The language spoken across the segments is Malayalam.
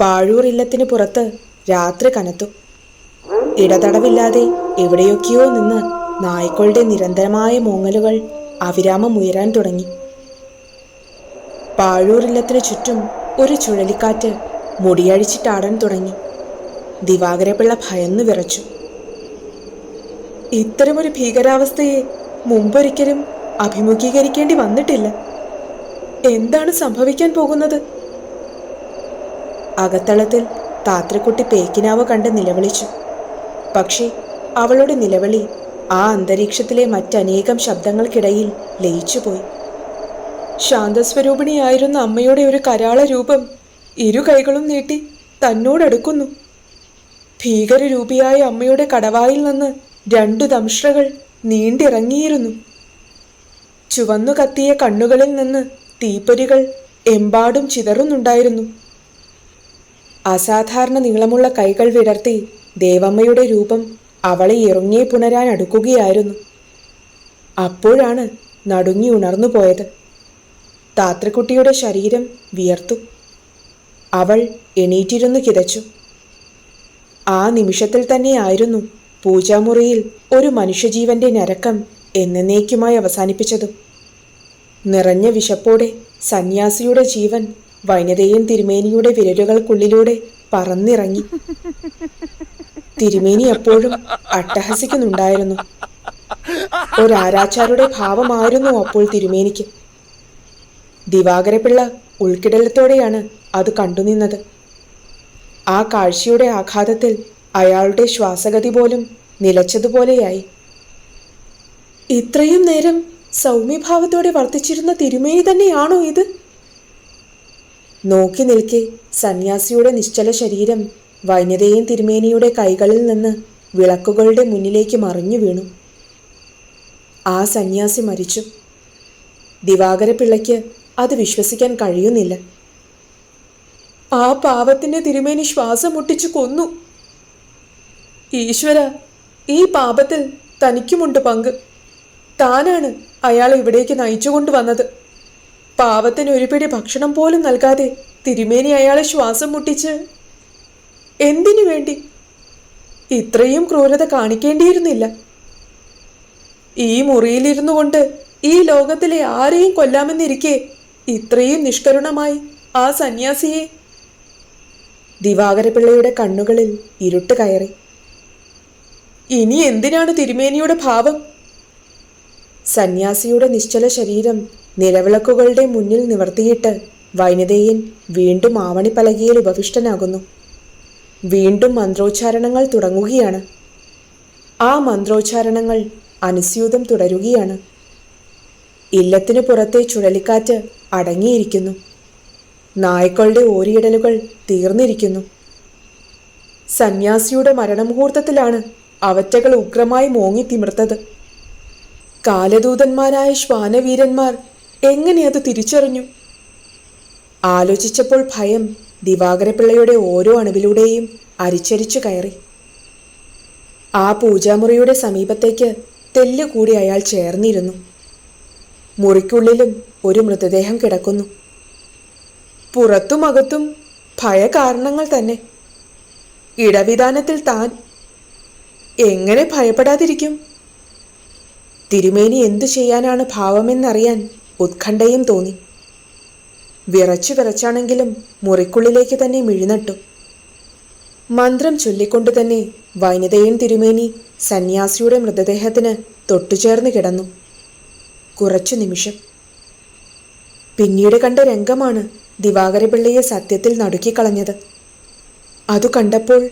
പാഴൂർ ഇല്ലത്തിന് പുറത്ത് രാത്രി കനത്തു. ഇടതടവില്ലാതെ എവിടെയൊക്കെയോ നിന്ന് നായ്ക്കളുടെ നിരന്തരമായ മൂങ്ങലുകൾ അവിരാമം ഉയരാൻ തുടങ്ങി. പാഴൂരില്ലത്തിനു ചുറ്റും ഒരു ചുഴലിക്കാറ്റ് മുടിയഴിച്ചിട്ടാടാൻ തുടങ്ങി. ദിവാകരപിള്ള ഭയന്നു വിറച്ചു. ഇത്തരമൊരു ഭീകരാവസ്ഥയെ മുമ്പൊരിക്കലും അഭിമുഖീകരിക്കേണ്ടി വന്നിട്ടില്ല. എന്താണ് സംഭവിക്കാൻ പോകുന്നത്? അകത്തളത്തിൽ താത്രക്കുട്ടി പേക്കിനാവ് കണ്ട് നിലവിളിച്ചു. പക്ഷേ അവളുടെ നിലവിളി ആ അന്തരീക്ഷത്തിലെ മറ്റനേകം ശബ്ദങ്ങൾക്കിടയിൽ ലയിച്ചുപോയി. ശാന്തസ്വരൂപിണിയായിരുന്ന അമ്മയുടെ ഒരു കരാള രൂപം ഇരു കൈകളും നീട്ടി തന്നോടടുക്കുന്നു. ഭീകരരൂപിയായ അമ്മയുടെ കടവായിൽ നിന്ന് രണ്ടു ദംഷ്ട്രകൾ നീണ്ടിറങ്ങിയിരുന്നു. ചുവന്നു കത്തിയ കണ്ണുകളിൽ നിന്ന് തീപ്പൊരികൾ എമ്പാടും ചിതറുന്നുണ്ടായിരുന്നു. അസാധാരണ നീളമുള്ള കൈകൾ വിടർത്തി ദേവമ്മയുടെ രൂപം അവളെ ഇറങ്ങിയെ പുണരാൻ അടുക്കുകയായിരുന്നു. അപ്പോഴാണ് നടുങ്ങി ഉണർന്നു പോയത്. താത്രക്കുട്ടിയുടെ ശരീരം വിയർത്തു. അവൾ എണീറ്റിരുന്നു കിതച്ചു. ആ നിമിഷത്തിൽ തന്നെയായിരുന്നു പൂജാമുറിയിൽ ഒരു മനുഷ്യജീവന്റെ നരക്കം എന്നേക്കുമായി അവസാനിപ്പിച്ചതും. നിറഞ്ഞ വിശപ്പോടെ സന്യാസിയുടെ ജീവൻ വൈനതയൻ തിരുമേനിയുടെ വിരലുകൾക്കുള്ളിലൂടെ പറന്നിറങ്ങി. തിരുമേനി എപ്പോഴും അട്ടഹസിക്കുന്നുണ്ടായിരുന്നു. ഒരാരാച്ചാരുടെ ഭാവമായിരുന്നു അപ്പോൾ തിരുമേനിക്ക്. ദിവാകരപിള്ള ഉൾക്കിടലത്തോടെയാണ് അത് കണ്ടുനിന്നത്. ആ കാഴ്ചയുടെ ആഘാതത്തിൽ അയാളുടെ ശ്വാസഗതി പോലും നിലച്ചതുപോലെയായി. ഇത്രയും നേരം സൗമ്യഭാവത്തോടെ വർത്തിച്ചിരുന്ന തിരുമേനി തന്നെയാണോ ഇത്? നോക്കി നിൽക്കെ. സന്യാസിയുടെ നിശ്ചല ശരീരം വൈനതയും തിരുമേനിയുടെ കൈകളിൽ നിന്ന് വിളക്കുകളുടെ മുന്നിലേക്ക് മറിഞ്ഞു വീണു. ആ സന്യാസി മരിച്ചു. ദിവാകര പിള്ളയ്ക്ക് അത് വിശ്വസിക്കാൻ കഴിയുന്നില്ല. ആ പാപത്തിന്റെ തിരുമേനി ശ്വാസം മുട്ടിച്ചു കൊന്നു. ഈശ്വര ഈ പാപത്തിൽ തനിക്കുമുണ്ട് പങ്ക്. താനാണ് അയാളെ ഇവിടേക്ക് നയിച്ചു കൊണ്ടുവന്നത് പാവത്തിന് ഒരു പിടി ഭക്ഷണം പോലും നൽകാതെ തിരുമേനി അയാളെ ശ്വാസം മുട്ടിച്ച്. എന്തിനു വേണ്ടി? ഇത്രയും ക്രൂരത കാണിക്കേണ്ടിയിരുന്നില്ല. ഈ മുറിയിലിരുന്നു കൊണ്ട് ഈ ലോകത്തിലെ ആരെയും കൊല്ലാമെന്നിരിക്കെ ഇത്രയും നിഷ്കരുണമായി ആ സന്യാസിയെ. ദിവാകരപിള്ളയുടെ കണ്ണുകളിൽ ഇരുട്ട് കയറി. ഇനി എന്തിനാണ് തിരുമേനിയുടെ ഭാവം? സന്യാസിയുടെ നിശ്ചല ശരീരം നിലവിളക്കുകളുടെ മുന്നിൽ നിവർത്തിയിട്ട് വൈനതേയൻ വീണ്ടും ആവണി പലകിയിൽ ഉപവിഷ്ടനാകുന്നു. വീണ്ടും മന്ത്രോച്ചാരണങ്ങൾ തുടങ്ങുകയാണ്. ആ മന്ത്രോച്ചാരണങ്ങൾ അനുസ്യൂതം തുടരുകയാണ്. ഇല്ലത്തിനു പുറത്തെ ചുഴലിക്കാറ്റ് അടങ്ങിയിരിക്കുന്നു. നായ്ക്കളുടെ ഓരിയിടലുകൾ തീർന്നിരിക്കുന്നു. സന്യാസിയുടെ മരണമുഹൂർത്തത്തിലാണ് അവറ്റകൾ ഉഗ്രമായി മോങ്ങി തിമിർത്തത് കാലദൂതന്മാരായ ശ്വാനവീരന്മാർ എങ്ങനെ അത് തിരിച്ചറിഞ്ഞു? ആലോചിച്ചപ്പോൾ ഭയം ദിവാകരപിള്ളയുടെ ഓരോ അണുവിലൂടെയും അരിച്ചരിച്ചു കയറി. ആ പൂജാമുറിയുടെ സമീപത്തേക്ക് തെല്ലുകൂടി അയാൾ ചേർന്നിരുന്നു. മുറിക്കുള്ളിലും ഒരു മൃതദേഹം കിടക്കുന്നു. പുറത്തും അകത്തും ഭയകാരണങ്ങൾ തന്നെ. ഇടവിധാനത്തിൽ താൻ എങ്ങനെ ഭയപ്പെടാതിരിക്കും? തിരുമേനി എന്തു ചെയ്യാനാണ് ഭാവമെന്നറിയാൻ ഉത്കണ്ഠയും തോന്നി. വിറച്ചു വിറച്ചാണെങ്കിലും മുറിക്കുള്ളിലേക്ക് തന്നെ മിഴിനട്ടു. മന്ത്രം ചൊല്ലിക്കൊണ്ട് തന്നെ വനിതയും തിരുമേനി സന്യാസിയുടെ മൃതദേഹത്തിന് തൊട്ടുചേർന്ന് കിടന്നു. കുറച്ചു നിമിഷം. പിന്നീട് കണ്ട രംഗമാണ് ദിവാകരപിള്ളയെ സത്യത്തിൽ നടുക്കിക്കളഞ്ഞത്. അതു കണ്ടപ്പോൾ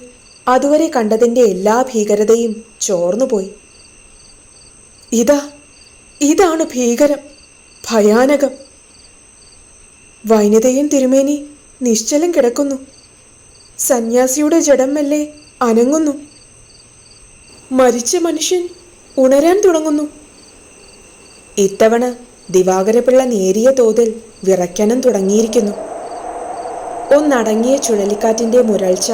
അതുവരെ കണ്ടതിന്റെ എല്ലാ ഭീകരതയും ചോർന്നുപോയി. ഇതാ ഇതാണ് ഭീകരം! ഭയാനകം. വൈനതയും തിരുമേനി നിശ്ചലം കിടക്കുന്നു. സന്യാസിയുടെ ജഡം മെല്ലെ അനങ്ങുന്നു. മരിച്ച മനുഷ്യൻ ഉണരാൻ തുടങ്ങുന്നു. ഇത്തവണ ദിവാകരപിള്ള നേരിയ തോതിൽ വിറയ്ക്കാനും തുടങ്ങിയിരിക്കുന്നു. ഒന്നടങ്ങിയ ചുഴലിക്കാറ്റിന്റെ മുരൾച്ച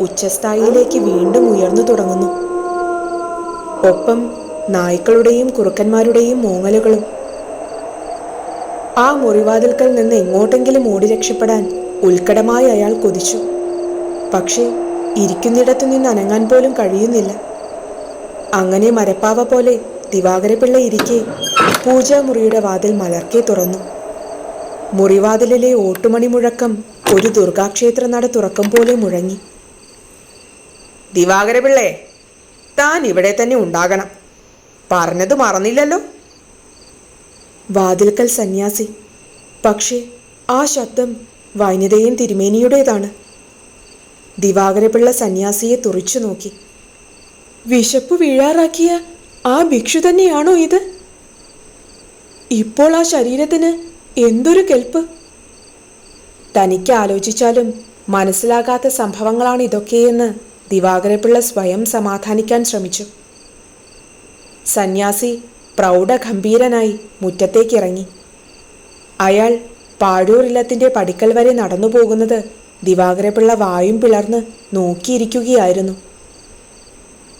ഉച്ചസ്ഥായിയിലേക്ക് വീണ്ടും ഉയർന്നു തുടങ്ങുന്നു. ഒപ്പം നായ്ക്കളുടെയും കുറുക്കന്മാരുടെയും മോങ്ങലുകളും ആ മുറിവാതിൽക്കൽ നിന്ന് എങ്ങോട്ടെങ്കിലും ഓടി രക്ഷപ്പെടാൻ ഉത്കടമായി അയാൾ കൊതിച്ചു. പക്ഷേ ഇരിക്കുന്നിടത്തു നിന്ന് അനങ്ങാൻ പോലും കഴിയുന്നില്ല. അങ്ങനെ മരപ്പാവ പോലെ ദിവാകരപിള്ള ഇരിക്കെ പൂജാമുറിയുടെ വാതിൽ മലർക്കെ തുറന്നു. മുറിവാതിലിലെ ഓട്ടുമണി മുഴക്കം ഒരു ദുർഗാക്ഷേത്ര നട തുറക്കം പോലെ മുഴങ്ങി. ദിവാകരപിള്ളേ താൻ ഇവിടെ തന്നെ ഉണ്ടാകണം. പറഞ്ഞത് മറന്നില്ലല്ലോ? വാതിൽക്കൽ സന്യാസി. പക്ഷേ ആ ശബ്ദം വൈനതയും തിരുമേനിയുടേതാണ്. ദിവാകരപിള്ള സന്യാസിയെ തുറിച്ചു നോക്കി. വിശപ്പ് വീഴാറാക്കിയ ആ ഭിക്ഷു തന്നെയാണോ ഇത്? ഇപ്പോൾ ആ ശരീരത്തിന് എന്തൊരു കെൽപ്പ്? തനിക്ക് ആലോചിച്ചാലും മനസ്സിലാകാത്ത സംഭവങ്ങളാണ് ഇതൊക്കെയെന്ന് ദിവാകരപിള്ള സ്വയം സമാധാനിക്കാൻ ശ്രമിച്ചു. സന്യാസി പ്രൗഢഗംഭീരനായി മുറ്റത്തേക്കിറങ്ങി. അയാൾ പാഴൂരില്ലത്തിന്റെ പടിക്കൽ വരെ നടന്നു പോകുന്നത് വായും പിളർന്ന് നോക്കിയിരിക്കുകയായിരുന്നു.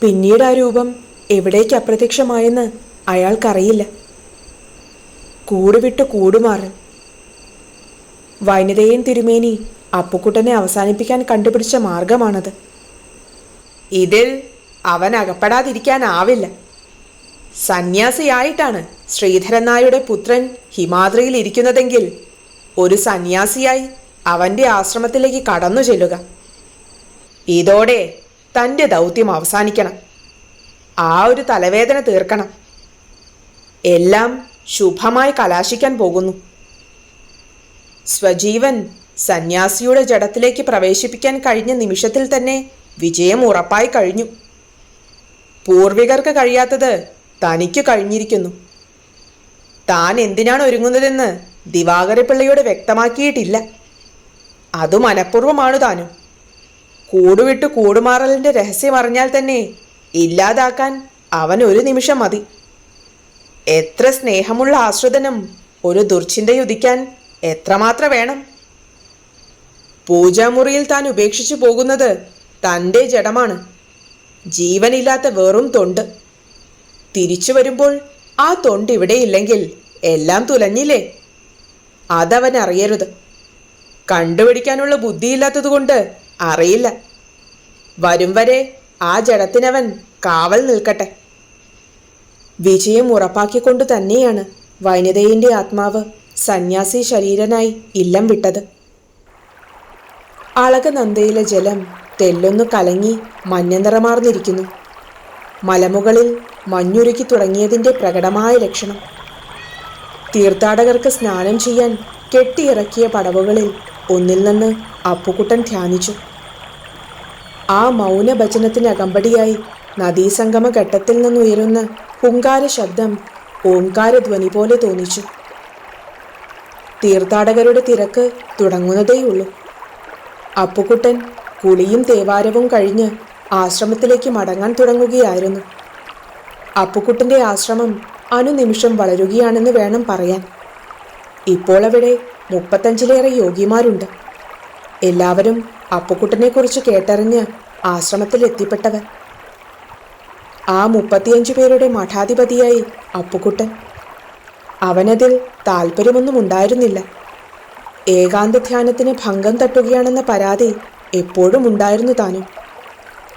പിന്നീട് ആ രൂപം എവിടേക്ക് അപ്രത്യക്ഷമായെന്ന് അയാൾക്കറിയില്ല. കൂടുവിട്ട് കൂടുമാറൽ. വനിതയൻ തിരുമേനി അപ്പുക്കുട്ടനെ അവസാനിപ്പിക്കാൻ കണ്ടുപിടിച്ച മാർഗമാണത്. ഇതിൽ അവൻ അകപ്പെടാതിരിക്കാനാവില്ല സന്യാസിയായിട്ടാണ് ശ്രീധരൻ നായരുടെ പുത്രൻ ഹിമാദ്രിയിൽ ഇരിക്കുന്നതെങ്കിൽ ഒരു സന്യാസിയായി അവന്റെ ആശ്രമത്തിലേക്ക് കടന്നു ചെല്ലുക. ഇതോടെ തന്റെ ദൗത്യം അവസാനിക്കണം. ആ ഒരു തലവേദന തീർക്കണം. എല്ലാം ശുഭമായി കലാശിക്കാൻ പോകുന്നു. സ്വജീവൻ സന്യാസിയുടെ ജഡത്തിലേക്ക് പ്രവേശിപ്പിക്കാൻ കഴിഞ്ഞ നിമിഷത്തിൽ തന്നെ വിജയം ഉറപ്പായി കഴിഞ്ഞു. പൂർവികർക്ക് കഴിയാത്തത് തനിക്ക് കഴിഞ്ഞിരിക്കുന്നു. താൻ എന്തിനാണ് ഒരുങ്ങുന്നതെന്ന് ദിവാകരപിള്ളയോട് വ്യക്തമാക്കിയിട്ടില്ല. അത് മനഃപൂർവമാണ് താനും. കൂടുവിട്ട് കൂടുമാറലിന്റെ രഹസ്യം അറിഞ്ഞാൽ തന്നെ ഇല്ലാതാക്കാൻ അവൻ ഒരു നിമിഷം മതി. എത്ര സ്നേഹമുള്ള ആശ്രിതനും ഒരു ദുർചിന്തയുദിക്കാൻ എത്രമാത്രം വേണം? പൂജാമുറിയിൽ താൻ ഉപേക്ഷിച്ചു പോകുന്നത് തന്റെ ജഡമാണ്. ജീവനില്ലാത്ത വെറും തൊണ്ട്. തിരിച്ചു വരുമ്പോൾ ആ തൊണ്ട് ഇവിടെയില്ലെങ്കിൽ എല്ലാം തുലഞ്ഞില്ലേ? അതവൻ അറിയരുത്. കണ്ടുപിടിക്കാനുള്ള ബുദ്ധിയില്ലാത്തതുകൊണ്ട് അറിയില്ല. വരും വരെ ആ ജഡത്തിനവൻ കാവൽ നിൽക്കട്ടെ. വിജയം ഉറപ്പാക്കിക്കൊണ്ട് തന്നെയാണ് വനിതയിന്റെ ആത്മാവ് സന്യാസി ശരീരനായി ഇല്ലം വിട്ടത്. അളകനന്ദയിലെ ജലം തെല്ലൊന്നു കലങ്ങി മഞ്ഞ നിറമാർന്നിരിക്കുന്നു മലമുകളിൽ മഞ്ഞുരുക്കി തുടങ്ങിയതിന്റെ പ്രകടമായ ലക്ഷണം. തീർത്ഥാടകർക്ക് സ്നാനം ചെയ്യാൻ കെട്ടിയിറക്കിയ പടവുകളിൽ ഒന്നിൽ നിന്ന് അപ്പുക്കുട്ടൻ ധ്യാനിച്ചു. ആ മൗനഭജനത്തിന് അകമ്പടിയായി നദീസംഗമ ഘട്ടത്തിൽ നിന്നുയരുന്ന ഹുങ്കാര ശബ്ദം ഓംകാരധ്വനി പോലെ തോന്നിച്ചു. തീർത്ഥാടകരുടെ തിരക്ക് തുടങ്ങുന്നതേയുള്ളൂ. അപ്പുക്കുട്ടൻ കുളിയും തേവാരവും കഴിഞ്ഞ് ആശ്രമത്തിലേക്ക് മടങ്ങാൻ തുടങ്ങുകയായിരുന്നു. അപ്പുക്കുട്ടന്റെ ആശ്രമം അനുനിമിഷം വളരുകയാണെന്ന് വേണം പറയാൻ. ഇപ്പോൾ അവിടെ മുപ്പത്തഞ്ചിലേറെ യോഗിമാരുണ്ട്. എല്ലാവരും അപ്പുക്കുട്ടനെക്കുറിച്ച് കേട്ടറിഞ്ഞ് ആശ്രമത്തിൽ എത്തിപ്പെട്ടവർ. ആ മുപ്പത്തിയഞ്ചു പേരുടെ മഠാധിപതിയായി അപ്പുക്കുട്ടൻ. അവനതിൽ താല്പര്യമൊന്നും ഉണ്ടായിരുന്നില്ല. ഏകാന്ത ധ്യാനത്തിന് ഭംഗം തട്ടുകയാണെന്ന പരാതി എപ്പോഴും ഉണ്ടായിരുന്നു താനും.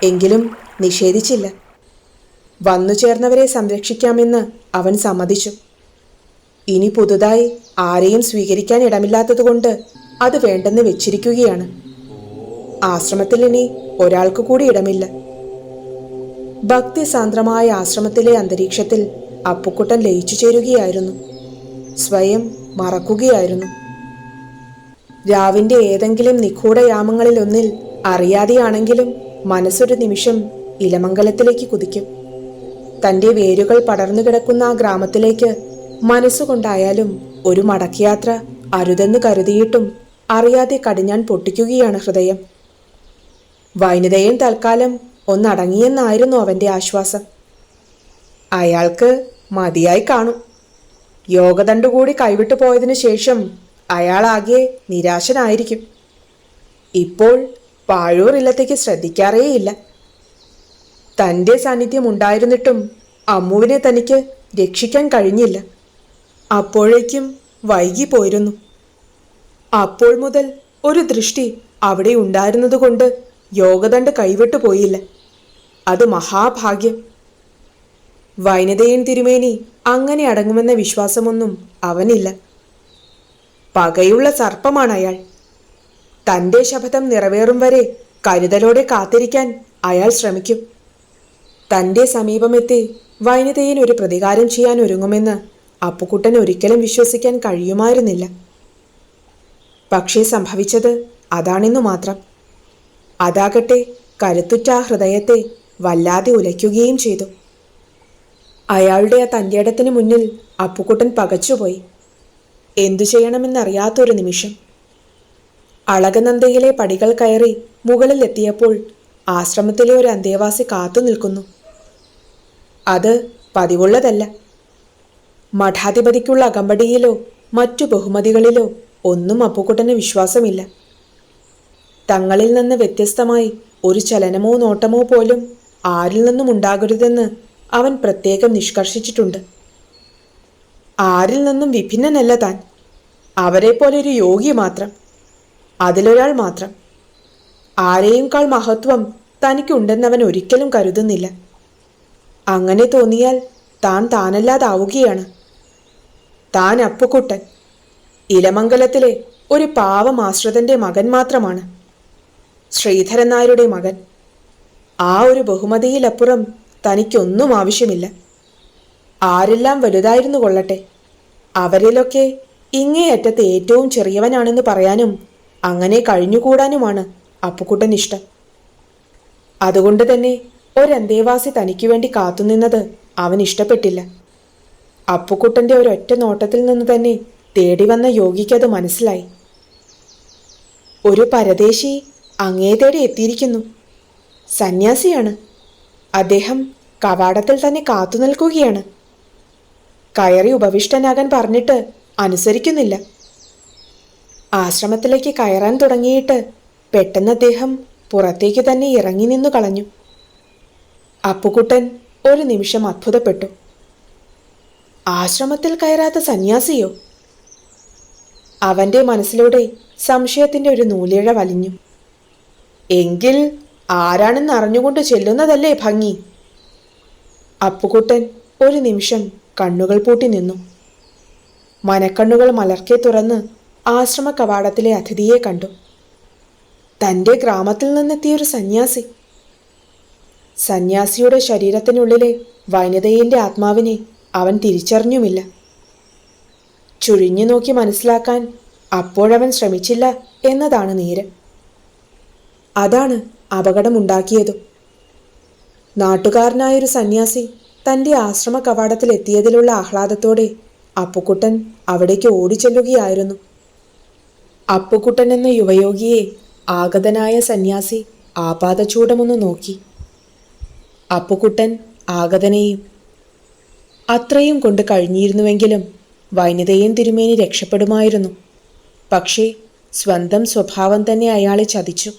എങ്കിലും നിഷേധിച്ചില്ല. വന്നു ചേർന്നവരെ സംരക്ഷിക്കാമെന്ന് അവൻ സമ്മതിച്ചു. ഇനി പുതുതായി ആരെയും സ്വീകരിക്കാൻ ഇടമില്ലാത്തതുകൊണ്ട് അത് വേണ്ടെന്ന് വെച്ചിരിക്കുകയാണ്. ആശ്രമത്തിൽ ഇനി ഒരാൾക്ക് കൂടി ഇടമില്ല. ഭക്തിസാന്ദ്രമായ ആശ്രമത്തിലെ അന്തരീക്ഷത്തിൽ അപ്പുക്കുട്ടൻ ലയിച്ചു ചേരുകയായിരുന്നു. സ്വയം മറക്കുകയായിരുന്നു. രാവിന്റെ ഏതെങ്കിലും നിഗൂഢയാമങ്ങളിലൊന്നിൽ അറിയാതെയാണെങ്കിലും മനസ്സൊരു നിമിഷം ഇലമംഗലത്തിലേക്ക് കുതിക്കും. തന്റെ വേരുകൾ പടർന്നു കിടക്കുന്ന ആ ഗ്രാമത്തിലേക്ക് മനസ്സുകൊണ്ടായാലും ഒരു മടക്കയാത്ര അരുതെന്ന് കരുതിയിട്ടും അറിയാതെ കടിഞ്ഞാൻ പൊട്ടിക്കുകയാണ് ഹൃദയം. വൈനിതയും തൽക്കാലം ഒന്നടങ്ങിയെന്നായിരുന്നു അവന്റെ ആശ്വാസം. അയാൾക്ക് മതിയായി കാണും. യോഗദണ്ഡു കൂടി കൈവിട്ടു പോയതിനു ശേഷം അയാളാകെ നിരാശനായിരിക്കും. ഇപ്പോൾ പാഴൂർ ഇല്ലത്തേക്ക് ശ്രദ്ധിക്കാറേയില്ല. തന്റെ സാന്നിധ്യം ഉണ്ടായിരുന്നിട്ടും അമ്മുവിനെ തനിക്ക് രക്ഷിക്കാൻ കഴിഞ്ഞില്ല. അപ്പോഴേക്കും വൈകിപ്പോയിരുന്നു അപ്പോൾ മുതൽ ഒരു ദൃഷ്ടി അവിടെ ഉണ്ടായിരുന്നതുകൊണ്ട് യോഗദണ്ഡ് കൈവിട്ടു പോയില്ല. അത് മഹാഭാഗ്യം. വൈനതയൻ തിരുമേനി അങ്ങനെ അടങ്ങുമെന്ന വിശ്വാസമൊന്നും അവനില്ല. പകയുള്ള സർപ്പമാണ് അയാൾ തന്റെ ശപഥം നിറവേറും വരെ കരുതലോടെ കാത്തിരിക്കാൻ അയാൾ ശ്രമിക്കും. തന്റെ സമീപമെത്തി വനിതയിൽ ഒരു പ്രതികാരം ചെയ്യാൻ ഒരുങ്ങുമെന്ന് അപ്പുക്കുട്ടൻ ഒരിക്കലും വിശ്വസിക്കാൻ കഴിയുമായിരുന്നില്ല. പക്ഷേ സംഭവിച്ചത് അതാണെന്നു മാത്രം. അതാകട്ടെ കരുത്തുറ്റ ഹൃദയത്തെ വല്ലാതെ ഉലയ്ക്കുകയും ചെയ്തു. അയാളുടെ ആ തന്റേടത്തിന് മുന്നിൽ അപ്പുക്കുട്ടൻ പകച്ചുപോയി. എന്തു ചെയ്യണമെന്നറിയാത്തൊരു നിമിഷം. അളകനന്ദയിലെ പടികൾ കയറി മുകളിലെത്തിയപ്പോൾ ആശ്രമത്തിലെ ഒരു അന്തേവാസി കാത്തു നിൽക്കുന്നു അത് പതിവുള്ളതല്ല. മഠാധിപതിക്കുള്ള അകമ്പടിയിലോ മറ്റു ബഹുമതികളിലോ ഒന്നും അപ്പുക്കുട്ടന് വിശ്വാസമില്ല. തങ്ങളിൽ നിന്ന് വ്യത്യസ്തമായി ഒരു ചലനമോ നോട്ടമോ പോലും ആരിൽ നിന്നും ഉണ്ടാകരുതെന്ന് അവൻ പ്രത്യേകം നിഷ്കർഷിച്ചിട്ടുണ്ട്. ആരിൽ നിന്നും വിഭിന്നനല്ല താൻ. അവരെ പോലെ ഒരു യോഗി മാത്രം. അതിലൊരാൾ മാത്രം. ആരെയുംക്കാൾ മഹത്വം തനിക്കുണ്ടെന്നവൻ ഒരിക്കലും കരുതുന്നില്ല. അങ്ങനെ തോന്നിയാൽ താൻ താനല്ലാതാവുകയാണ്. താൻ അപ്പുക്കുട്ടൻ ഇലമംഗലത്തിലെ ഒരു പാവമാശ്രിതന്റെ മകൻ മാത്രമാണ്. ശ്രീധരൻ നായരുടെ മകൻ. ആ ഒരു ബഹുമതിയിലപ്പുറം തനിക്കൊന്നും ആവശ്യമില്ല. ആരെല്ലാം വലുതായിരുന്നു കൊള്ളട്ടെ. അവരിലൊക്കെ ഇങ്ങേയറ്റത്ത് ഏറ്റവും ചെറിയവനാണെന്ന് പറയാനും അങ്ങനെ കഴിഞ്ഞുകൂടാനുമാണ് അപ്പുക്കുട്ടൻ ഇഷ്ടം അതുകൊണ്ട് തന്നെ ഒരന്തേവാസി തനിക്ക് വേണ്ടി കാത്തുനിന്നത് അവൻ ഇഷ്ടപ്പെട്ടില്ല. അപ്പുക്കുട്ടന്റെ ഒരൊറ്റ നോട്ടത്തിൽ നിന്ന് തന്നെ തേടി വന്ന യോഗിക്കത് മനസ്സിലായി. ഒരു പരദേശി അങ്ങേ തേടി എത്തിയിരിക്കുന്നു. സന്യാസിയാണ്. അദ്ദേഹം കവാടത്തിൽ തന്നെ കാത്തു നിൽക്കുകയാണ്. കയറി ഉപവിഷ്ടനാകാൻ പറഞ്ഞിട്ട് അനുസരിക്കുന്നില്ല. ആശ്രമത്തിലേക്ക് കയറാൻ തുടങ്ങിയിട്ട് പെട്ടെന്ന് അദ്ദേഹം പുറത്തേക്ക് തന്നെ ഇറങ്ങി നിന്നു കളഞ്ഞു. അപ്പുക്കുട്ടൻ ഒരു നിമിഷം അത്ഭുതപ്പെട്ടു. ആശ്രമത്തിൽ കയറാത്ത സന്യാസിയോ? അവന്റെ മനസ്സിലൂടെ സംശയത്തിന്റെ ഒരു നൂലിഴ വലിഞ്ഞു. എങ്കിൽ ആരാണെന്ന് അറിഞ്ഞുകൊണ്ട് ചെല്ലുന്നതല്ലേ ഭംഗി? അപ്പുകുട്ടൻ ഒരു നിമിഷം കണ്ണുകൾ പൂട്ടി നിന്നു. മനക്കണ്ണുകൾ മലർക്കെ തുറന്ന് ആശ്രമ കവാടത്തിലെ അതിഥിയെ കണ്ടു. തന്റെ ഗ്രാമത്തിൽ നിന്നെത്തിയൊരു സന്യാസി സന്യാസിയുടെ ശരീരത്തിനുള്ളിലെ വനിതയിന്റെ ആത്മാവിനെ അവൻ തിരിച്ചറിഞ്ഞുമില്ല. ചുഴിഞ്ഞു നോക്കി മനസ്സിലാക്കാൻ അപ്പോഴവൻ ശ്രമിച്ചില്ല എന്നതാണ് നേര്. അതാണ് അപകടമുണ്ടാക്കിയതും. നാട്ടുകാരനായൊരു സന്യാസി തന്റെ ആശ്രമ കവാടത്തിൽ എത്തിയതിലുള്ള ആഹ്ലാദത്തോടെ അപ്പുക്കുട്ടൻ അവിടേക്ക് ഓടിച്ചെല്ലുകയായിരുന്നു. അപ്പുക്കുട്ടൻ എന്ന യുവയോഗിയെ ആഗതനായ സന്യാസി ആപാദചൂടമൊന്ന് നോക്കി. അപ്പുക്കുട്ടൻ ആഗതനെയും അത്രയും കൊണ്ട് കഴിഞ്ഞിരുന്നുവെങ്കിലും വനിതയും തിരുമേനി രക്ഷപ്പെടുമായിരുന്നു. പക്ഷേ സ്വന്തം സ്വഭാവം തന്നെ അയാളെ ചതിച്ചു.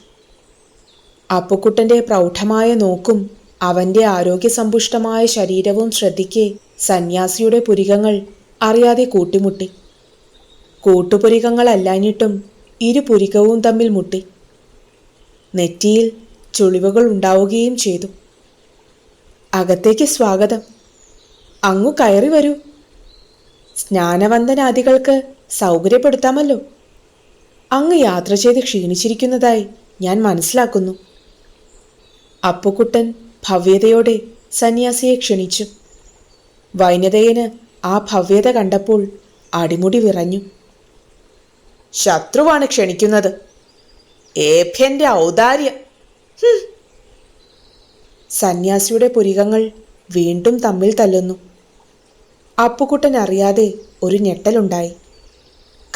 അപ്പുക്കുട്ടന്റെ പ്രൗഢമായ നോക്കും അവന്റെ ആരോഗ്യസമ്പുഷ്ടമായ ശരീരവും ശ്രദ്ധിക്കെ സന്യാസിയുടെ പുരികങ്ങൾ അറിയാതെ കൂട്ടിമുട്ടി. കൂട്ടുപുരികങ്ങളല്ലാഞ്ഞിട്ടും ഇരു പുരികവും തമ്മിൽ മുട്ടി. നെറ്റിയിൽ ചുളിവുകൾ ഉണ്ടാവുകയും ചെയ്തു. അകത്തേക്ക് സ്വാഗതം. അങ്ങു കയറി വരൂ. സ്നാനവന്ദനാദികൾക്ക് സൗകര്യപ്പെടുത്താമല്ലോ. അങ്ങ് യാത്ര ചെയ്ത് ക്ഷീണിച്ചിരിക്കുന്നതായി ഞാൻ മനസ്സിലാക്കുന്നു. അപ്പുക്കുട്ടൻ ഭവ്യതയോടെ സന്യാസിയെ ക്ഷണിച്ചു. വൈനതയന് ആ ഭവ്യത കണ്ടപ്പോൾ അടിമുടി വിറഞ്ഞു. ശത്രുവാണ് ക്ഷണിക്കുന്നത്. ഏഭ്യന്റെ ഔദാര്യം. സന്യാസിയുടെ പുരികങ്ങൾ വീണ്ടും തമ്മിൽ തല്ലുന്നു. അപ്പുകുട്ടൻ അറിയാതെ ഒരു ഞെട്ടലുണ്ടായി.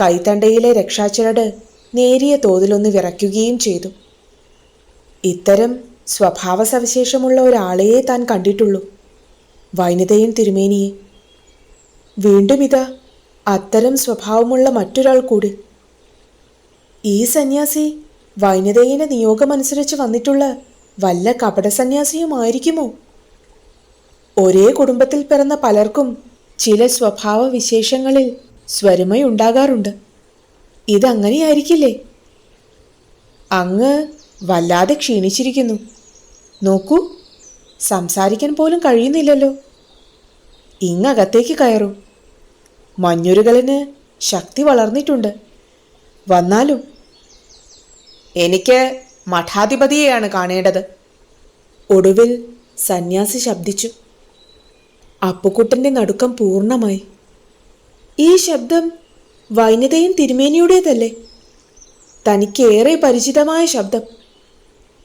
കൈത്തണ്ടയിലെ രക്ഷാചരട് നേരിയ തോതിലൊന്ന് വിറയ്ക്കുകയും ചെയ്തു. ഇത്തരം സ്വഭാവ സവിശേഷമുള്ള ഒരാളെയേ താൻ കണ്ടിട്ടുള്ളൂ. വൈനിതയും തിരുമേനിയെ. വീണ്ടും ഇതാ അത്തരം സ്വഭാവമുള്ള മറ്റൊരാൾ കൂടി. ഈ സന്യാസി വൈനതയിന്റെ നിയോഗമനുസരിച്ച് വന്നിട്ടുള്ള വല്ല കപടസന്യാസിയുമായിരിക്കുമോ? ഒരേ കുടുംബത്തിൽ പിറന്ന പലർക്കും ചില സ്വഭാവ വിശേഷങ്ങളിൽ സ്വരമയുണ്ടാകാറുണ്ട് ഇതങ്ങനെയായിരിക്കില്ലേ? അങ്ങ് വല്ലാതെ ക്ഷീണിച്ചിരിക്കുന്നു. നോക്കൂ സംസാരിക്കാൻ പോലും കഴിയുന്നില്ലല്ലോ. ഇങ്ങകത്തേക്ക് കയറൂ. മഞ്ഞുരുകളിന് ശക്തി വളർന്നിട്ടുണ്ട്. വന്നാലും എനിക്ക് മഠാധിപതിയെയാണ് കാണേണ്ടത്. ഒടുവിൽ സന്യാസി ശബ്ദിച്ചു. അപ്പുക്കുട്ടന്റെ നടുക്കം പൂർണമായി. ഈ ശബ്ദം വൈനതയും തിരുമേനിയുടേതല്ലേ? തനിക്കേറെ പരിചിതമായ ശബ്ദം.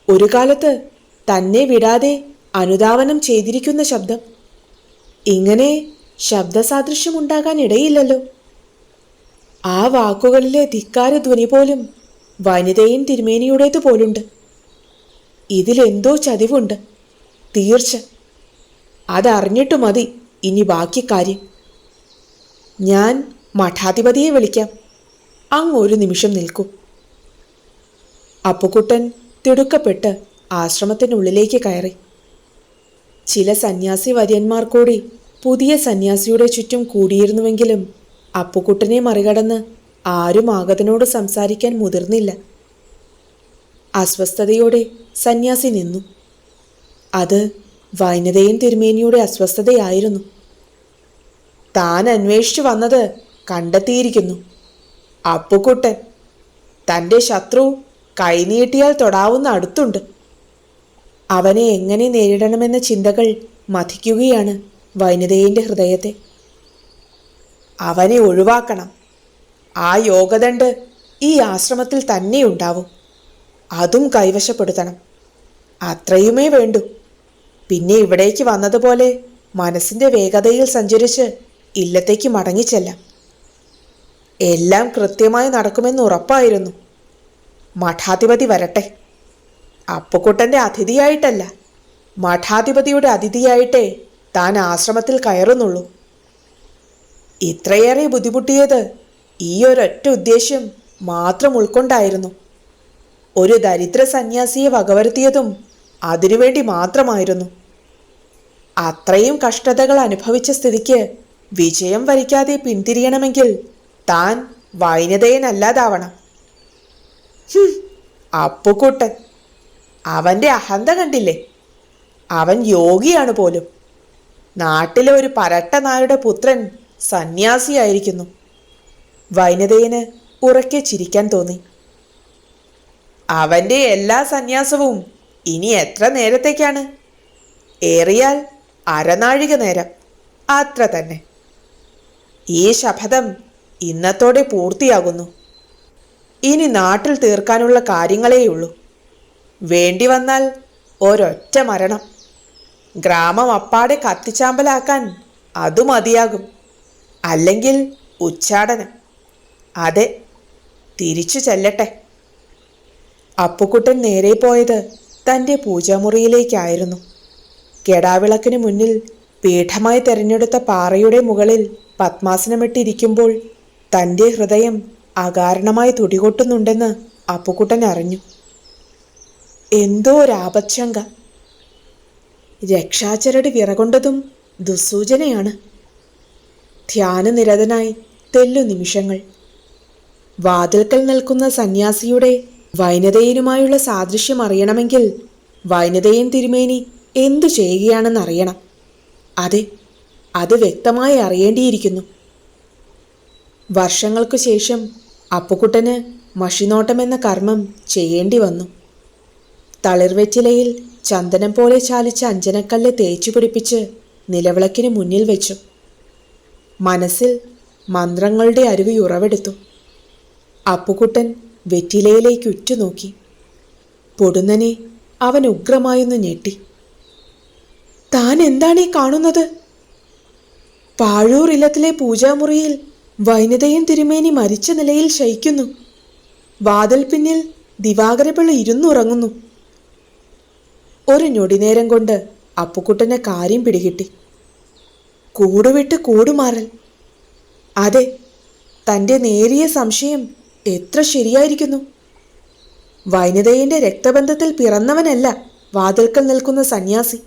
ഒരു കാലത്ത് തന്നെ വിടാതെ അനുധാവനം ചെയ്തിരിക്കുന്ന ശബ്ദം. ഇങ്ങനെ ശബ്ദസാദൃശ്യമുണ്ടാകാൻ ഇടയില്ലല്ലോ ആ വാക്കുകളിലെ ധിക്കാര ധ്വനി പോലും വനിതയും തിരുമേനിയുടേത് പോലുണ്ട്. ഇതിലെന്തോ ചതിവുണ്ട്. തീർച്ച. അതറിഞ്ഞിട്ടു മതി ഇനി ബാക്കി കാര്യം. ഞാൻ മഠാധിപതിയെ വിളിക്കാം. അങ്ങ് ഒരു നിമിഷം നിൽക്കൂ. അപ്പുക്കുട്ടൻ തിടുക്കപ്പെട്ട് ആശ്രമത്തിനുള്ളിലേക്ക് കയറി. ചില സന്യാസി വര്യന്മാർ കൂടി പുതിയ സന്യാസിയുടെ ചുറ്റും കൂടിയിരുന്നുവെങ്കിലും അപ്പുക്കുട്ടനെ മറികടന്ന് ആരും ആഗതനോട് സംസാരിക്കാൻ മുതിർന്നില്ല. അസ്വസ്ഥതയോടെ സന്യാസി നിന്നു. അത് വൈനതയും തിരുമേനിയുടെ അസ്വസ്ഥതയായിരുന്നു. താൻ അന്വേഷിച്ചു വന്നത് കണ്ടെത്തിയിരിക്കുന്നു. അപ്പുക്കുട്ടൻ തന്റെ ശത്രു കൈനീട്ടിയാൽ തൊടാവുന്ന അടുത്തുണ്ട്. അവനെ എങ്ങനെ നേരിടണമെന്ന ചിന്തകൾ മഥിക്കുകയാണ് വൈനതയുടെ ഹൃദയത്തെ. അവനെ ഒഴിവാക്കണം. ആ യോഗദണ്ട് ഈ ആശ്രമത്തിൽ തന്നെ ഉണ്ടാവും. അതും കൈവശപ്പെടുത്തണം. അത്രയുമേ വേണ്ടൂ. പിന്നെ ഇവിടേക്ക് വന്നതുപോലെ മനസ്സിന്റെ വേഗതയിൽ സഞ്ചരിച്ച് ഇല്ലത്തേക്ക് മടങ്ങിച്ചെല്ലാം എല്ലാം കൃത്യമായി നടക്കുമെന്ന് ഉറപ്പായിരുന്നു. മഠാധിപതി വരട്ടെ. അപ്പുക്കുട്ടന്റെ അതിഥിയായിട്ടല്ല മഠാധിപതിയുടെ അതിഥിയായിട്ടേ താൻ ആശ്രമത്തിൽ കയറുന്നുള്ളൂ. ഇത്രയേറെ ബുദ്ധിമുട്ടിയത് ഈ ഒരൊറ്റ ഉദ്ദേശ്യം മാത്രം ഉൾക്കൊണ്ടായിരുന്നു. ഒരു ദരിദ്ര സന്യാസിയെ വകവരുത്തിയതും അതിനുവേണ്ടി മാത്രമായിരുന്നു. അത്രയും കഷ്ടതകൾ അനുഭവിച്ച സ്ഥിതിക്ക് വിജയം വരിക്കാതെ പിന്തിരിയണമെങ്കിൽ താൻ വൈനതയനല്ലാതാവണം. അപ്പുക്കൂട്ടൻ അവന്റെ അഹന്ത കണ്ടില്ലേ? അവൻ യോഗിയാണ് പോലും. നാട്ടിലെ ഒരു പരട്ടനായുടെ പുത്രൻ സന്യാസിയായിരിക്കുന്നു. വൈനതയന് ഉറക്കെ ചിരിക്കാൻ തോന്നി. അവന്റെ എല്ലാ സന്യാസവും ഇനി എത്ര നേരത്തേക്കാണ്? ഏറിയാൽ അരനാഴിക നേരം. അത്ര തന്നെ. ഈ ശപഥം ഇന്നത്തോടെ പൂർത്തിയാകുന്നു. ഇനി നാട്ടിൽ തീർക്കാനുള്ള കാര്യങ്ങളേയുള്ളൂ. വേണ്ടി വന്നാൽ ഒരൊറ്റ മരണം. ഗ്രാമം അപ്പാടെ കത്തിച്ചാമ്പലാക്കാൻ അതു മതിയാകും. അല്ലെങ്കിൽ ഉച്ചാടനം. അതെ തിരിച്ചു ചെല്ലട്ടെ. അപ്പുക്കുട്ടൻ നേരെ പോയത് തന്റെ പൂജാമുറിയിലേക്കായിരുന്നു. കെടാവിളക്കിന് മുന്നിൽ പീഠമായി തെരഞ്ഞെടുത്ത പാറയുടെ മുകളിൽ പത്മാസനമിട്ടിരിക്കുമ്പോൾ തന്റെ ഹൃദയം അകാരണമായി തുടികൊട്ടുന്നുണ്ടെന്ന് അപ്പുക്കുട്ടൻ അറിഞ്ഞു. എന്തോ ഒരാപച്ഛങ്ക. രക്ഷാചരട് വിറകൊണ്ടതും ദുസ്സൂചനയാണ്. ധ്യാനനിരതനായി തെല്ലു നിമിഷങ്ങൾ. വാതിൽക്കൽ നിൽക്കുന്ന സന്യാസിയുടെ വൈനതയനുമായുള്ള സാദൃശ്യം അറിയണമെങ്കിൽ വൈനതയൻ തിരുമേനി എന്തു ചെയ്യുകയാണെന്ന് അറിയണം അതെ അത് വ്യക്തമായി അറിയേണ്ടിയിരിക്കുന്നു. വർഷങ്ങൾക്കു ശേഷം അപ്പുക്കുട്ടന് മഷിനോട്ടം എന്ന കർമ്മം ചെയ്യേണ്ടി വന്നു. തളിർവെറ്റിലയിൽ ചന്ദനം പോലെ ചാലിച്ച അഞ്ജനക്കല്ല് തേച്ചു പിടിപ്പിച്ച് നിലവിളക്കിന് മുന്നിൽ വെച്ചു. മനസ്സിൽ മന്ത്രങ്ങളുടെ അരുവി ഉറവെടുത്തു. അപ്പുക്കുട്ടൻ വെറ്റിലയിലേക്ക് ഉറ്റുനോക്കി. പൊടുന്നനെ അവൻ ഉഗ്രമായൊന്ന് ഞെട്ടി. താൻ എന്താണ് ഈ കാണുന്നത്? പാഴൂർ ഇല്ലത്തിലെ പൂജാമുറിയിൽ വൈനതയും തിരുമേനി മരിച്ച നിലയിൽ ശയിക്കുന്നു. വാതിൽ പിന്നിൽ ദിവാകരപിള്ള ഇരുന്നുറങ്ങുന്നു. ഒരു ഞൊടിനേരം കൊണ്ട് അപ്പുക്കുട്ടനെ കാര്യം പിടികിട്ടി. കൂടുവിട്ട് കൂടുമാറൽ. അതെ തന്റെ നേരിയ സംശയം എത്ര ശരിയായിരിക്കുന്നു? വൈനതയുടെ രക്തബന്ധത്തിൽ പിറന്നവനല്ല വാതിൽക്കൽ നിൽക്കുന്ന സന്യാസി.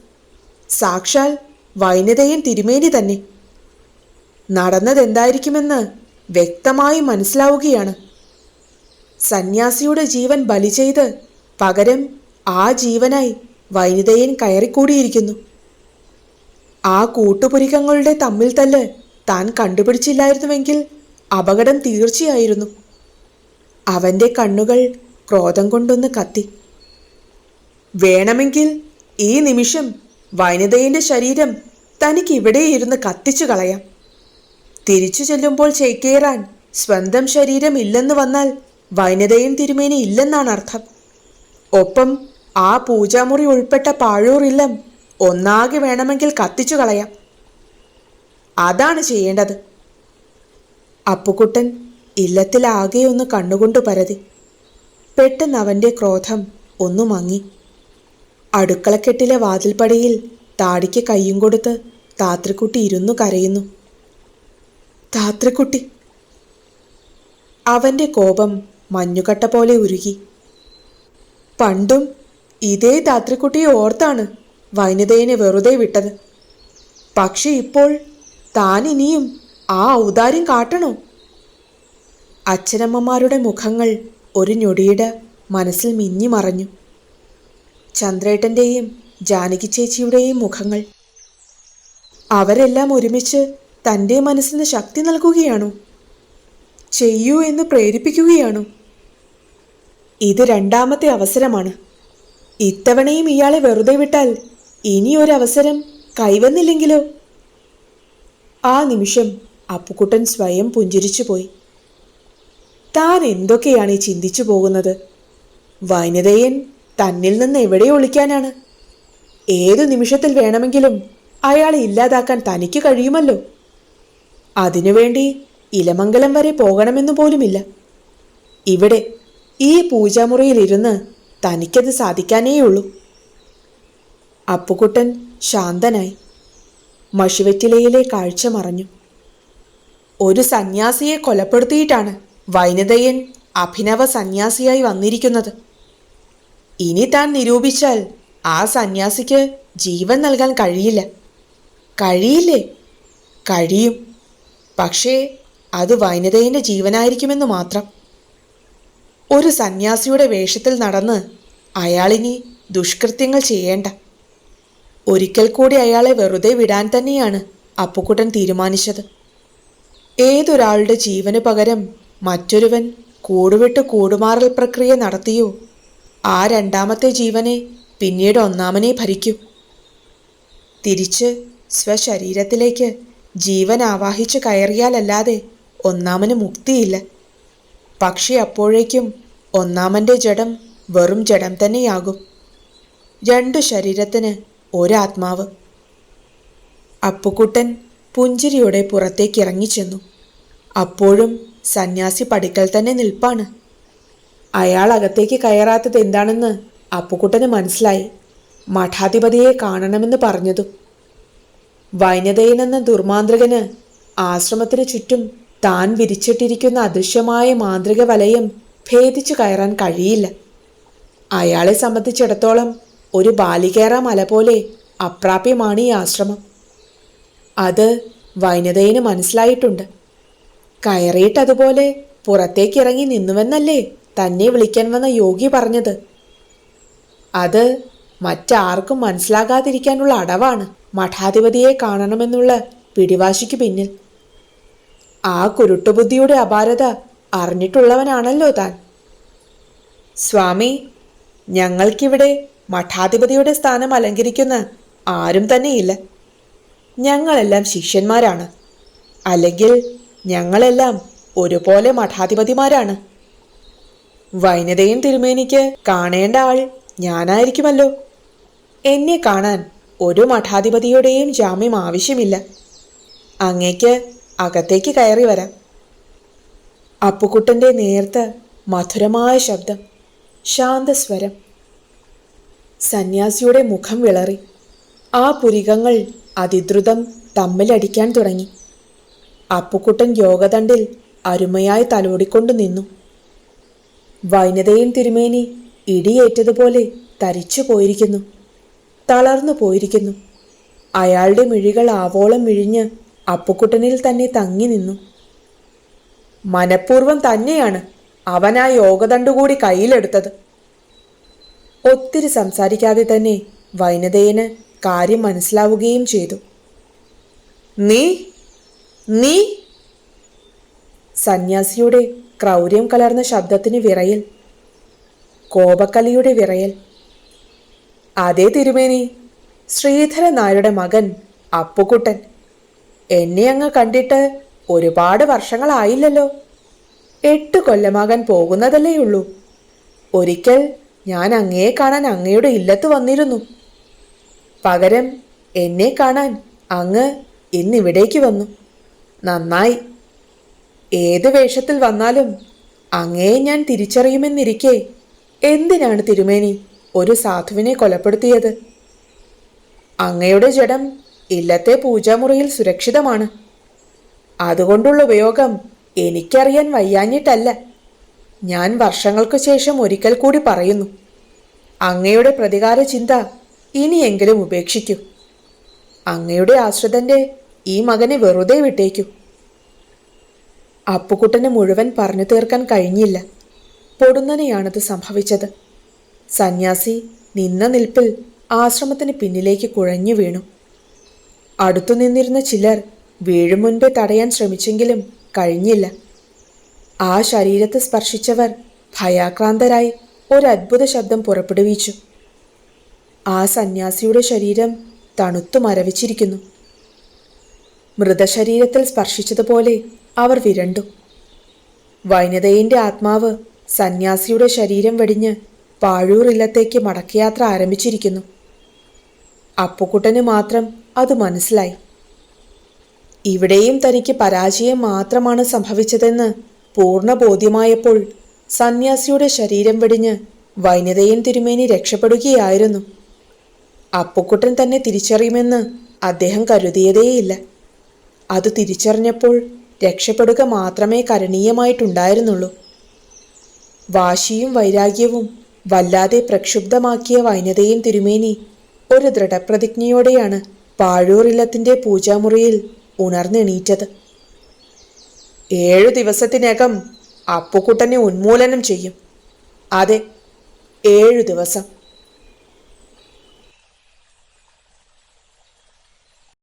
സാക്ഷാൽ വൈനതയൻ തിരുമേനി തന്നെ. നടന്നതെന്തായിരിക്കുമെന്ന് വ്യക്തമായി മനസ്സിലാവുകയാണ്. സന്യാസിയുടെ ജീവൻ ബലി ചെയ്ത് പകരം ആ ജീവനായി വൈനിതയൻ കയറിക്കൂടിയിരിക്കുന്നു. ആ കൂട്ടുപുരികങ്ങളുടെ തമ്മിൽ തല്ല് താൻ കണ്ടുപിടിച്ചില്ലായിരുന്നുവെങ്കിൽ അപകടം തീർച്ചയായിരുന്നു. അവന്റെ കണ്ണുകൾ ക്രോധം കൊണ്ടൊന്ന് കത്തി. വേണമെങ്കിൽ ഈ നിമിഷം വനിതയുടെ ശരീരം തനിക്ക് ഇവിടെ ഇരുന്ന് കത്തിച്ചു കളയാം. തിരിച്ചു ചെല്ലുമ്പോൾ ചേക്കേറാൻ സ്വന്തം ശരീരം ഇല്ലെന്ന് വന്നാൽ വനിതയും തിരുമേനി ഇല്ലെന്നാണ് അർത്ഥം. ഒപ്പം ആ പൂജാമുറി ഉൾപ്പെട്ട പാഴൂർ ഇല്ലം ഒന്നാകെ വേണമെങ്കിൽ കത്തിച്ചു കളയാം. അതാണ് ചെയ്യേണ്ടത്. അപ്പുക്കുട്ടൻ ഇല്ലത്തിലാകെ ഒന്ന് കണ്ണുകൊണ്ട് പരതി. പെട്ടെന്ന് അവന്റെ ക്രോധം ഒന്നു മങ്ങി. അടുക്കളക്കെട്ടിലെ വാതിൽപ്പടിയിൽ താടിക്ക് കയ്യും കൊടുത്ത് താത്രിക്കുട്ടി ഇരുന്നു കരയുന്നു. താത്രിക്കുട്ടി അവന്റെ കോപം മഞ്ഞുകട്ട പോലെ ഉരുകി. പണ്ടും ഇതേ താത്രിക്കുട്ടിയെ ഓർത്താണ് വൈനിതയെ വെറുതെ വിട്ടത്. പക്ഷെ ഇപ്പോൾ താൻ ആ ഔദാര്യം കാട്ടണോ? അച്ഛനമ്മമാരുടെ മുഖങ്ങൾ ഒരു ഞൊടിയുടെ മനസ്സിൽ മിന്നി മറഞ്ഞു. ചന്ദ്രേട്ടന്റെയും ജാനകി ചേച്ചിയുടെയും മുഖങ്ങൾ. അവരെല്ലാം ഒരുമിച്ച് തന്റെ മനസ്സിന് ശക്തി നൽകുകയാണോ? ചെയ്യൂ എന്ന് പ്രേരിപ്പിക്കുകയാണോ? ഇത് രണ്ടാമത്തെ അവസരമാണ്. ഇത്തവണയും ഇയാളെ വെറുതെ വിട്ടാൽ ഇനി ഒരവസരം കൈവന്നില്ലെങ്കിലോ? ആ നിമിഷം അപ്പുക്കുട്ടൻ സ്വയം പുഞ്ചിരിച്ചു പോയി താൻ എന്തൊക്കെയാണ് ഈ ചിന്തിച്ചു പോകുന്നത്? വനിതയൻ തന്നിൽ നിന്ന് എവിടെ ഒളിക്കാനാണ്? ഏതു നിമിഷത്തിൽ വേണമെങ്കിലും അയാളെ ഇല്ലാതാക്കാൻ തനിക്ക് കഴിയുമല്ലോ? അതിനുവേണ്ടി ഇലമംഗലം വരെ പോകണമെന്നു പോലുമില്ല. ഇവിടെ ഈ പൂജാമുറിയിലിരുന്ന് തനിക്കത് സാധിക്കാനേയുള്ളൂ. അപ്പുക്കുട്ടൻ ശാന്തനായി മഷിവെറ്റിലയിലെ കാഴ്ച മറഞ്ഞു. ഒരു സന്യാസിയെ കൊലപ്പെടുത്തിയിട്ടാണ് വൈനതയൻ അഭിനവ സന്യാസിയായി വന്നിരിക്കുന്നത്. ഇനി താൻ നിരൂപിച്ചാൽ ആ സന്യാസിക്ക് ജീവൻ നൽകാൻ കഴിയില്ല. കഴിയില്ലേ? കഴിയും. പക്ഷേ അത് വൈനതയന്റെ ജീവനായിരിക്കുമെന്ന് മാത്രം. ഒരു സന്യാസിയുടെ വേഷത്തിൽ നടന്ന് അയാളിനി ദുഷ്കൃത്യങ്ങൾ ചെയ്യേണ്ട. ഒരിക്കൽ കൂടി അയാളെ വെറുതെ വിടാൻ തന്നെയാണ് അപ്പുക്കുട്ടൻ തീരുമാനിച്ചത്. ഏതൊരാളുടെ ജീവന് പകരം മറ്റൊരുവൻ കൂടുവിട്ട് കൂടുമാറൽ പ്രക്രിയ നടത്തിയോ. ആ രണ്ടാമത്തെ ജീവനെ പിന്നീട് ഒന്നാമനെ ഭരിക്കൂ. തിരിച്ച് സ്വശരീരത്തിലേക്ക് ജീവൻ ആവാഹിച്ചു കയറിയാലല്ലാതെ ഒന്നാമന് മുക്തിയില്ല. പക്ഷേ അപ്പോഴേക്കും ഒന്നാമന്റെ ജഡം വെറും ജഡം തന്നെയാകും. രണ്ടു ശരീരത്തിന് ഒരാത്മാവ്. അപ്പുക്കുട്ടൻ പുഞ്ചിരിയോടെ പുറത്തേക്കിറങ്ങിച്ചെന്നു അപ്പോഴും സന്യാസി പടിക്കൽ തന്നെ നിൽപ്പാണ്. അയാൾ അകത്തേക്ക് കയറാത്തത് എന്താണെന്ന് അപ്പുക്കുട്ടന് മനസ്സിലായി. മഠാധിപതിയെ കാണണമെന്ന് പറഞ്ഞതും. വൈനതയിൽ എന്ന ദുർമാന്ത്രികന് ആശ്രമത്തിന് ചുറ്റും താൻ വിരിച്ചിട്ടിരിക്കുന്ന അദൃശ്യമായ മാന്ത്രിക വലയം ഭേദിച്ചു കയറാൻ കഴിയില്ല. അയാളെ സംബന്ധിച്ചിടത്തോളം ഒരു ബാലികേറ മല പോലെ അപ്രാപ്യമാണ് ഈ ആശ്രമം. അത് വൈനതയിന് മനസ്സിലായിട്ടുണ്ട്. കയറിയിട്ടതുപോലെ പുറത്തേക്കിറങ്ങി നിന്നുവെന്നല്ലേ തന്നെ വിളിക്കാൻ വന്ന യോഗി പറഞ്ഞത്. അത് മറ്റാർക്കും മനസ്സിലാകാതിരിക്കാനുള്ള അടവാണ് മഠാധിപതിയെ കാണണമെന്നുള്ള പിടിവാശിക്ക് പിന്നിൽ. ആ കുരുട്ടുബുദ്ധിയുടെ അപാരത അറിഞ്ഞിട്ടുള്ളവനാണല്ലോ താൻ. സ്വാമി ഞങ്ങൾക്കിവിടെ മഠാധിപതിയുടെ സ്ഥാനം അലങ്കരിക്കുന്ന ആരും തന്നെയില്ല. ഞങ്ങളെല്ലാം ശിഷ്യന്മാരാണ്. അല്ലെങ്കിൽ ഞങ്ങളെല്ലാം ഒരുപോലെ മഠാധിപതിമാരാണ്. വൈനതയും തിരുമേനിക്ക് കാണേണ്ട ആൾ ഞാനായിരിക്കുമല്ലോ. എന്നെ കാണാൻ ഒരു മഠാധിപതിയുടെയും ജാമ്യം ആവശ്യമില്ല. അങ്ങേക്ക് അകത്തേക്ക് കയറി വരാം. അപ്പുക്കുട്ടന്റെ നേർത്ത മധുരമായ ശബ്ദം ശാന്തസ്വരം സന്യാസിയുടെ മുഖം വിളറി. ആ പുരികങ്ങൾ അതിദ്രുതം തമ്മിലടിക്കാൻ തുടങ്ങി. അപ്പുക്കുട്ടൻ യോഗതണ്ടിൽ അരുമയായി തലോടിക്കൊണ്ടു നിന്നു. വൈനതയും തിരുമേനി ഇടിയേറ്റതുപോലെ തരിച്ചു പോയിരിക്കുന്നു. തളർന്നു പോയിരിക്കുന്നു. അയാളുടെ മിഴികൾ ആവോളം മിഴിഞ്ഞ് അപ്പുക്കുട്ടനിൽ തന്നെ തങ്ങി നിന്നു. മനഃപൂർവം തന്നെയാണ് അവൻ ആ യോഗദണ്ടുകൂടി കയ്യിലെടുത്തത്. ഒത്തിരി സംസാരിക്കാതെ തന്നെ വൈനതയന് കാര്യം മനസ്സിലാവുകയും ചെയ്തു. നീ നീ? സന്യാസിയുടെ ക്രൗര്യം കലർന്ന ശബ്ദത്തിന് വിറയൽ. കോപക്കലിയുടെ വിറയൽ. അതേ തിരുമേനി ശ്രീധര നായരുടെ മകൻ അപ്പുക്കുട്ടൻ എന്നെ അങ്ങ് കണ്ടിട്ട് ഒരുപാട് വർഷങ്ങളായില്ലല്ലോ. എട്ട് കൊല്ലമാകാൻ പോകുന്നതല്ലേയുള്ളൂ ഒരിക്കൽ ഞാൻ അങ്ങയെ കാണാൻ അങ്ങയുടെ ഇല്ലത്ത് വന്നിരുന്നു. പകരം എന്നെ കാണാൻ അങ്ങ് ഇന്നിവിടേക്ക് വന്നു. നന്നായി. ഏത് വേഷത്തിൽ വന്നാലും അങ്ങേ ഞാൻ തിരിച്ചറിയുമെന്നിരിക്കെ എന്തിനാണ് തിരുമേനി ഒരു സാധുവിനെ കൊലപ്പെടുത്തിയത്? അങ്ങയുടെ ജഡം ഇല്ലത്തെ പൂജാമുറിയിൽ സുരക്ഷിതമാണ്. അതുകൊണ്ടുള്ള ഉപയോഗം എനിക്കറിയാൻ വയ്യാഞ്ഞിട്ടല്ല. ഞാൻ വർഷങ്ങൾക്കു ശേഷം ഒരിക്കൽ കൂടി പറയുന്നു. അങ്ങയുടെ പ്രതികാര ചിന്ത ഇനിയെങ്കിലും ഉപേക്ഷിക്കൂ. അങ്ങയുടെ ആശ്രിതന്റെ ഈ മകനെ വെറുതെ വിട്ടേക്കൂ. അപ്പുക്കുട്ടന് മുഴുവൻ പറഞ്ഞു തീർക്കാൻ കഴിഞ്ഞില്ല. പൊടുന്നനെയാണത് സംഭവിച്ചത്. സന്യാസി നിന്ന നിൽപ്പിൽ ആശ്രമത്തിന് പിന്നിലേക്ക് കുഴഞ്ഞു വീണു. അടുത്തു നിന്നിരുന്ന ചിലർ വീഴും മുൻപേ തടയാൻ ശ്രമിച്ചെങ്കിലും കഴിഞ്ഞില്ല. ആ ശരീരത്തെ സ്പർശിച്ചവർ ഭയാക്രാന്തരായി ഒരത്ഭുത ശബ്ദം പുറപ്പെടുവിച്ചു. ആ സന്യാസിയുടെ ശരീരം തണുത്തു മരവിച്ചിരിക്കുന്നു. മൃതശരീരത്തിൽ സ്പർശിച്ചതുപോലെ അവർ വിരണ്ടു. വൈനതയിന്റെ ആത്മാവ് സന്യാസിയുടെ ശരീരം വെടിഞ്ഞ് പാഴൂർ ഇല്ലത്തേക്ക് മടക്കയാത്ര ആരംഭിച്ചിരിക്കുന്നു. അപ്പുക്കുട്ടന് മാത്രം അത് മനസ്സിലായി. ഇവിടെയും തനിക്ക് പരാജയം മാത്രമാണ് സംഭവിച്ചതെന്ന് പൂർണ ബോധ്യമായപ്പോൾ സന്യാസിയുടെ ശരീരം വെടിഞ്ഞ് വൈനതയൻ തിരുമേനി രക്ഷപ്പെടുകയായിരുന്നു. അപ്പുക്കുട്ടൻ തന്നെ തിരിച്ചറിയുമെന്ന് അദ്ദേഹം കരുതിയതേയില്ല. അത് തിരിച്ചറിഞ്ഞപ്പോൾ രക്ഷപ്പെടുക മാത്രമേ കരണീയമായിട്ടുണ്ടായിരുന്നുള്ളൂ. വാശിയും വൈരാഗ്യവും വല്ലാതെ പ്രക്ഷുബ്ധമാക്കിയ വൈനതയും തിരുമേനി ഒരു ദൃഢപ്രതിജ്ഞയോടെയാണ് പാഴൂറില്ലത്തിന്റെ പൂജാമുറിയിൽ ഉണർന്നെണീറ്റത്. ഏഴു ദിവസത്തിനകം അപ്പുക്കുട്ടനെ ഉന്മൂലനം ചെയ്യും. അതെ ഏഴു ദിവസം.